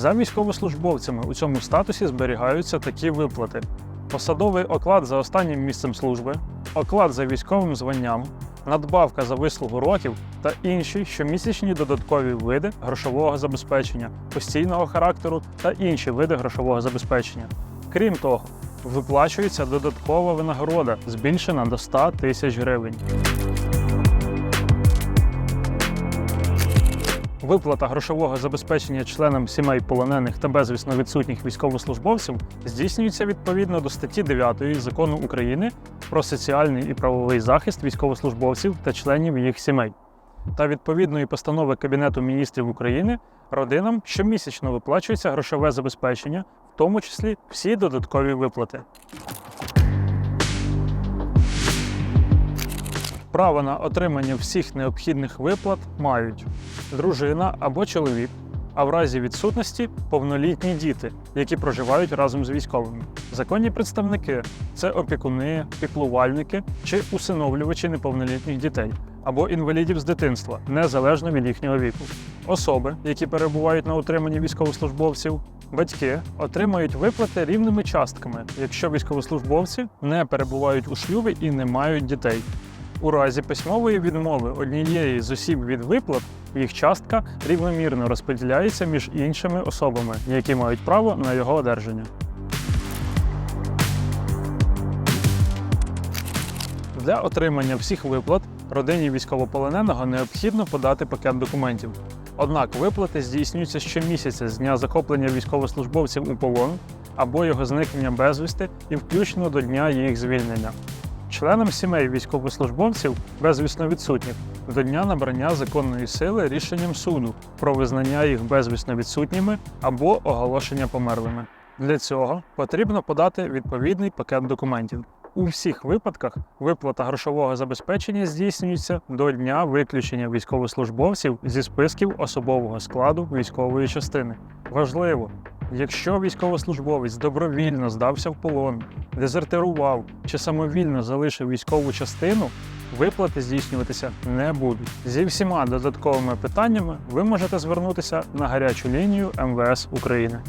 За військовослужбовцями у цьому статусі зберігаються такі виплати: посадовий оклад за останнім місцем служби, оклад за військовим званням, надбавка за вислугу років та інші щомісячні додаткові види грошового забезпечення, постійного характеру та інші види грошового забезпечення. Крім того, виплачується додаткова винагорода, збільшена до 100 тисяч гривень. Виплата грошового забезпечення членам сімей полонених та безвісно відсутніх військовослужбовців здійснюється відповідно до статті 9 закону України про соціальний і правовий захист військовослужбовців та членів їх сімей та відповідної постанови Кабінету міністрів України родинам щомісячно виплачується грошове забезпечення, в тому числі всі додаткові виплати. Право на отримання всіх необхідних виплат мають дружина або чоловік, а в разі відсутності повнолітні діти, які проживають разом з військовими. Законні представники це опікуни, піклувальники чи усиновлювачі неповнолітніх дітей або інвалідів з дитинства, незалежно від їхнього віку. Особи, які перебувають на утриманні військовослужбовців, батьки отримають виплати рівними частками, якщо військовослужбовці не перебувають у шлюбі і не мають дітей. У разі письмової відмови однієї з осіб від виплат їх частка рівномірно розподіляється між іншими особами, які мають право на його одержання. Для отримання всіх виплат родині військовополоненого необхідно подати пакет документів. Однак виплати здійснюються щомісяця з дня захоплення військовослужбовців у полон або його зникнення безвісти і включно до дня їх звільнення. Членам сімей військовослужбовців безвісно відсутніх до дня набрання законної сили рішенням суду про визнання їх безвісно відсутніми або оголошення померлими. Для цього потрібно подати відповідний пакет документів. У всіх випадках виплата грошового забезпечення здійснюється до дня виключення військовослужбовців зі списків особового складу військової частини. Важливо, Якщо військовослужбовець добровільно здався в полон, дезертирував чи самовільно залишив військову частину, виплати здійснюватися не будуть. Зі всіма додатковими питаннями ви можете звернутися на гарячу лінію МВС України.